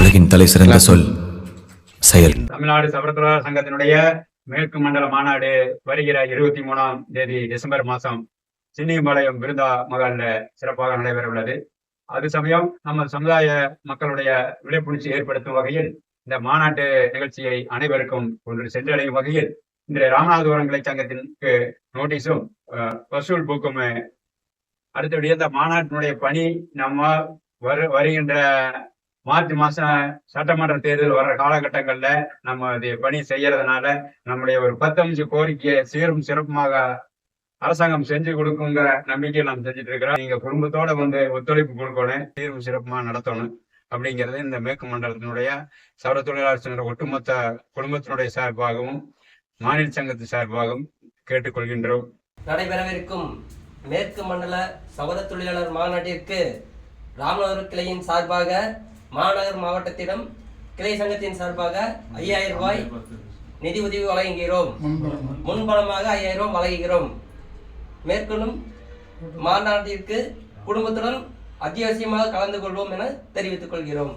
உலகின் தலை சிறந்த சொல் செயல். தமிழ்நாடு சபரத்தொழிலாளர் சங்கத்தினுடைய மேற்கு மண்டல மாநாடு வருகிற இருபத்தி மூணாம் தேதி டிசம்பர் மாதம் சின்னிபாளையம் விருந்தா மகால்ல சிறப்பாக நடைபெற உள்ளது. அது சமயம் நம்ம சமுதாய மக்களுடைய விழிப்புணர்ச்சி ஏற்படுத்தும் வகையில் இந்த மாநாட்டு நிகழ்ச்சியை அனைவருக்கும் ஒன்று சென்றடையும் வகையில் இன்றைய ராமநாதபுரம் கிளை சங்கத்திற்கு நோட்டீஸும் வசூல் புக்கும் அடுத்தபடியே இந்த மாநாட்டினுடைய பணி நம்ம வரு வருகின்ற மார்ச் மாசம் சட்டமன்ற தேர்தல் வர்ற காலகட்டங்கள்ல நம்ம அது பணி செய்யறதுனால நம்முடைய ஒரு பத்தஞ்சு கோரிக்கையை சீரும் சிறப்புமாக அரசாங்கம் செஞ்சு கொடுக்குங்கிற நம்பிக்கையை நாம் செஞ்சுட்டு இருக்கிறோம். நீங்க குடும்பத்தோட வந்து ஒத்துழைப்பு கொடுக்கணும் சீரும் சிறப்புமா நடத்தணும் அப்படிங்கிறது இந்த மேற்கு மண்டலத்தினுடைய சவர தொழிலாளர் ஒட்டுமொத்த குடும்பத்தினுடைய சார்பாகவும் மாநில சங்கத்து சார்பாகவும் கேட்டுக்கொள்கின்றோம். நடைபெறவிருக்கும் மேற்கு மண்டல சவர தொழிலாளர் மாநாட்டிற்கு ராமநாதபுரம் கிளையின் சார்பாக மாநகர் மாவட்டத்திடம் கிளை சங்கத்தின் சார்பாக ஐயாயிரம் ரூபாய் நிதி உதவி வழங்குகிறோம். முன்பணமாக ஐயாயிரம் ரூபாய் வழங்குகிறோம். மேற்கொள்ளும் மாநாட்டிற்கு குடும்பத்துடன் அத்தியாவசியமாக கலந்து கொள்வோம் என தெரிவித்துக் கொள்கிறோம்.